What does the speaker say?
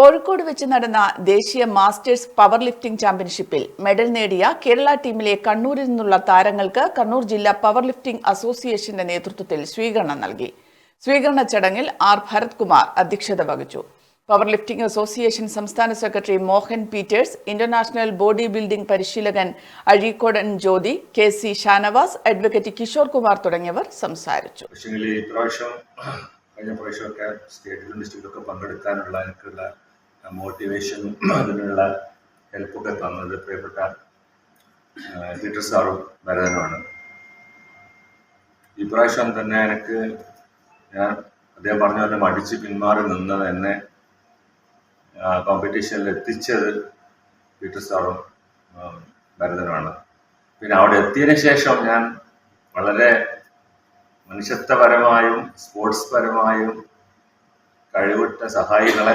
കോഴിക്കോട് വെച്ച് നടന്ന ദേശീയ മാസ്റ്റേഴ്സ് പവർ ലിഫ്റ്റിംഗ് ചാമ്പ്യൻഷിപ്പിൽ മെഡൽ നേടിയ കേരള ടീമിലെ കണ്ണൂരിൽ നിന്നുള്ള താരങ്ങൾക്ക് കണ്ണൂർ ജില്ലാ പവർ ലിഫ്റ്റിംഗ് അസോസിയേഷന്റെ നേതൃത്വത്തിൽ സ്വീകരണം നൽകി. സ്വീകരണ ചടങ്ങിൽ ആർ ഭരത് കുമാർ അധ്യക്ഷത വഹിച്ചു. പവർ ലിഫ്റ്റിംഗ് അസോസിയേഷൻ സംസ്ഥാന secretary Mohan Peters international bodybuilding പരിശീലകൻ Azhikodan Jyothi K C Shanavas advocate Kishore Kumar തുടങ്ങിയവർ സംസാരിച്ചു. കഴിഞ്ഞ പ്രാവശ്യമൊക്കെ സ്റ്റേറ്റിലും ഡിസ്ട്രിക്റ്റിലൊക്കെ പങ്കെടുക്കാനുള്ള എനിക്കുള്ള മോട്ടിവേഷനും അതിനുള്ള ഹെൽപ്പൊക്കെ തന്നത് പ്രിയപ്പെട്ട പീറ്റർ സാറും ഭരതനുമാണ് ഇപ്രാവശ്യം തന്നെ എനിക്ക് ഞാൻ അദ്ദേഹം പറഞ്ഞ പോലെ മടിച്ച് പിന്മാറി നിന്നത് എന്നെ കോമ്പറ്റീഷനിൽ എത്തിച്ചത് പീറ്റർ സാറും ഭരതനുമാണ് പിന്നെ അവിടെ എത്തിയതിനു ശേഷം ഞാൻ വളരെ മനുഷ്യത്വപരമായും സ്പോർട്സ് പരമായും കഴിവിട്ട സഹായികളെ